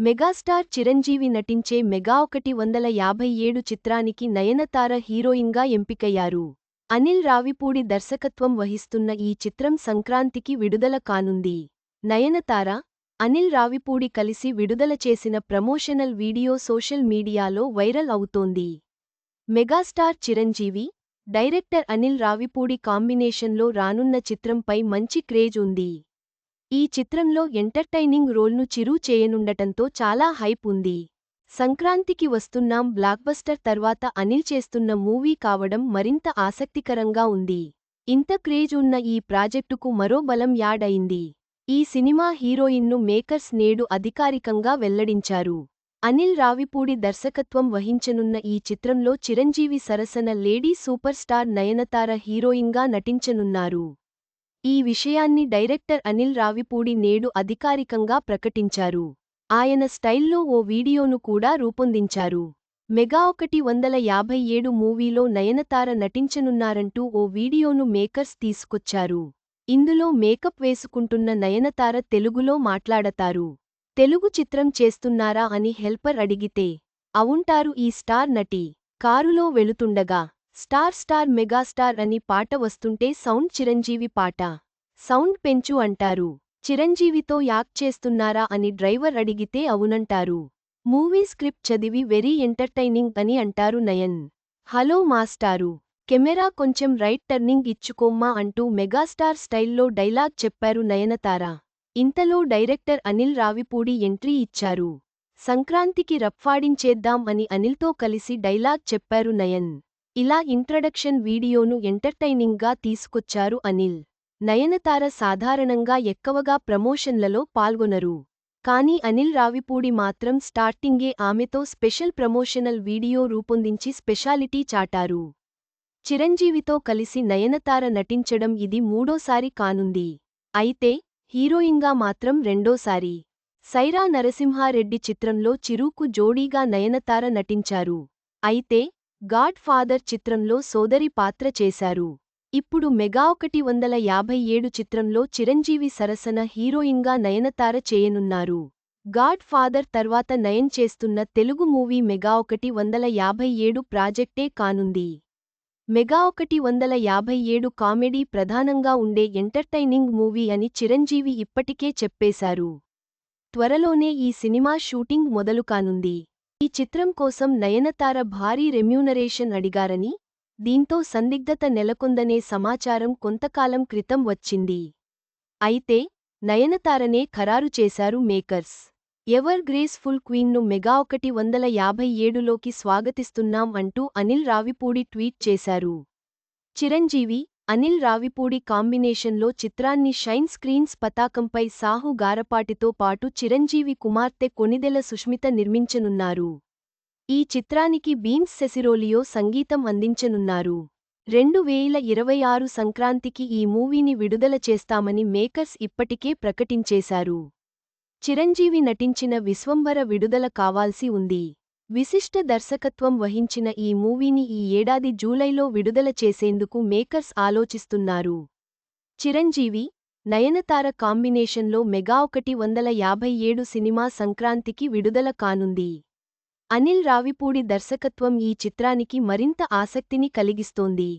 Megastar Chiranjeevi నటించే mega ఒకటి వందల యాభై ఏడు చిత్రానికి నయనతార హీరోయిన్గా ఎంపికయ్యారు. అనిల్ రావిపూడి దర్శకత్వం వహిస్తున్న ఈ చిత్రం సంక్రాంతికి విడుదల కానుంది. నయనతార అనిల్ రావిపూడి కలిసి విడుదల చేసిన ప్రమోషనల్ వీడియో సోషల్ మీడియాలో వైరల్ అవుతోంది. మెగాస్టార్ చిరంజీవి డైరెక్టర్ అనిల్ రావిపూడి కాంబినేషన్లో రానున్న చిత్రంపై మంచి క్రేజ్ ఉంది. ఈ చిత్రంలో ఎంటర్టైనింగ్ రోల్ను చిరు చేయనుండటంతో చాలా హైప్ ఉంది. సంక్రాంతికి వస్తున్నాం బ్లాక్బస్టర్ తర్వాత అనిల్ చేస్తున్న మూవీ కావడం మరింత ఆసక్తికరంగా ఉంది. ఇంత క్రేజ్ ఉన్న ఈ ప్రాజెక్టుకు మరో బలం యాడ్ అయింది. ఈ సినిమా హీరోయిన్ను మేకర్స్ నేడు అధికారికంగా వెల్లడించారు. అనిల్ రావిపూడి దర్శకత్వం వహించనున్న ఈ చిత్రంలో చిరంజీవి సరసన లేడీ సూపర్ స్టార్ నయనతార హీరోయిన్గా నటించనున్నారు. ఈ విషయాన్ని డైరెక్టర్ అనిల్ రావిపూడి నేడు అధికారికంగా ప్రకటించారు. ఆయన స్టైల్లో ఓ వీడియోను కూడా రూపొందించారు. మెగా ఒకటి వందల యాభై ఏడు మూవీలో నయనతార నటించనున్నారంటూ ఓ వీడియోను మేకర్స్ తీసుకొచ్చారు. ఇందులో మేకప్ వేసుకుంటున్న నయనతార తెలుగులో మాట్లాడతారు. తెలుగు చిత్రం చేస్తున్నారా అని హెల్పర్ అడిగితే అవుంటారు ఈ స్టార్ నటి. కారులో వెళుతుండగా స్టార్ స్టార్ మెగాస్టార్ అని పాట వస్తుంటే సౌండ్ చిరంజీవి పాట. సౌండ్ పెంచు అంటారు. చిరంజీవితో యాక్ట్ చేస్తున్నారా అని డ్రైవర్ అడిగితే అవునంటారు. మూవీ స్క్రిప్ట్ చదివి వెరీ ఎంటర్టైనింగ్ అని అంటారు నయన్. హలో మాస్టారు. కెమెరా కొంచెం రైట్ టర్నింగ్ ఇచ్చుకోమ్మా అంటూ మెగాస్టార్ స్టైల్లో డైలాగ్ చెప్పారు నయనతార ఇంతలో డైరెక్టర్ అనిల్ రావిపూడి ఎంట్రీ ఇచ్చారు. సంక్రాంతికి రప్ఫాడించేద్దాం అని అనిల్తో కలిసి డైలాగ్ చెప్పారు నయన్. ఇలా ఇంట్రడక్షన్ వీడియోను ఎంటర్టైనింగ్గా తీసుకొచ్చారు అనిల్. నయనతార సాధారణంగా ఎక్కువగా ప్రమోషన్లలో పాల్గొనరు. కానీ అనిల్ రావిపూడి మాత్రం స్టార్టింగే ఆమెతో స్పెషల్ ప్రమోషనల్ వీడియో రూపొందించి స్పెషాలిటీ చాటారు. చిరంజీవితో కలిసి నయనతార నటించడం ఇది మూడోసారి కానుంది. అయితే హీరోయిన్గా మాత్రం రెండోసారి. సైరా నరసింహారెడ్డి చిత్రంలో చిరుకు జోడీగా నయనతార నటించారు. అయితే గాడ్ ఫాదర్ చిత్రంలో సోదరి పాత్ర చేశారు. ఇప్పుడు మెగా ఒకటి వందల యాభై ఏడు చిత్రంలో చిరంజీవి సరసన హీరోయిన్గా నయనతార చేయనున్నారు. గాడ్ ఫాదర్ తర్వాత నయన్ చేస్తున్న తెలుగు మూవీ మెగా ఒకటి వందల యాభై ఏడు ప్రాజెక్టే కానుంది. మెగా ఒకటి వందల యాభై ఏడు కామెడీ ప్రధానంగా ఉండే ఎంటర్టైనింగ్ మూవీ అని చిరంజీవి ఇప్పటికే చెప్పేశారు. త్వరలోనే ఈ సినిమా షూటింగ్ మొదలు కానుంది. ఈ చిత్రం కోసం నయనతార భారీ రెమ్యూనరేషన్ అడిగారని దీంతో సందిగ్ధత నెలకొందనే సమాచారం కొంతకాలం క్రితం వచ్చింది. అయితే నయనతారనే ఖరారు చేశారు మేకర్స్. ఎవర్ గ్రేస్ఫుల్ క్వీన్ను మెగా ఒకటి వందల యాభై ఏడులోకి స్వాగతిస్తున్నాం అంటూ అనిల్ రావిపూడి ట్వీట్ చేశారు. చిరంజీవి అనిల్ రావిపూడి కాంబినేషన్లో చిత్రాన్ని షైన్ స్క్రీన్స్ పతాకంపై సాహు గారపాటితో పాటు చిరంజీవి కుమార్తె కొనిదెల సుష్మిత నిర్మించనున్నారు. ఈ చిత్రానికి బీమ్స్ సెసిరోలియో సంగీతం అందించనున్నారు. రెండు వేల ఇరవై ఆరు సంక్రాంతికి ఈ మూవీని విడుదల చేస్తామని మేకర్స్ ఇప్పటికే ప్రకటించేశారు. చిరంజీవి నటించిన విశ్వంబర విడుదల కావాల్సి ఉంది. విశిష్ట దర్శకత్వం వహించిన ఈ మూవీని ఈ ఏడాది జూలైలో విడుదల చేసేందుకు మేకర్స్ ఆలోచిస్తున్నారు. చిరంజీవి నయనతార కాంబినేషన్లో మెగా ఒకటి వందల యాభై ఏడు సినిమా సంక్రాంతికి విడుదల కానుంది. అనిల్ రావిపూడి దర్శకత్వం ఈ చిత్రానికి మరింత ఆసక్తిని కలిగిస్తోంది.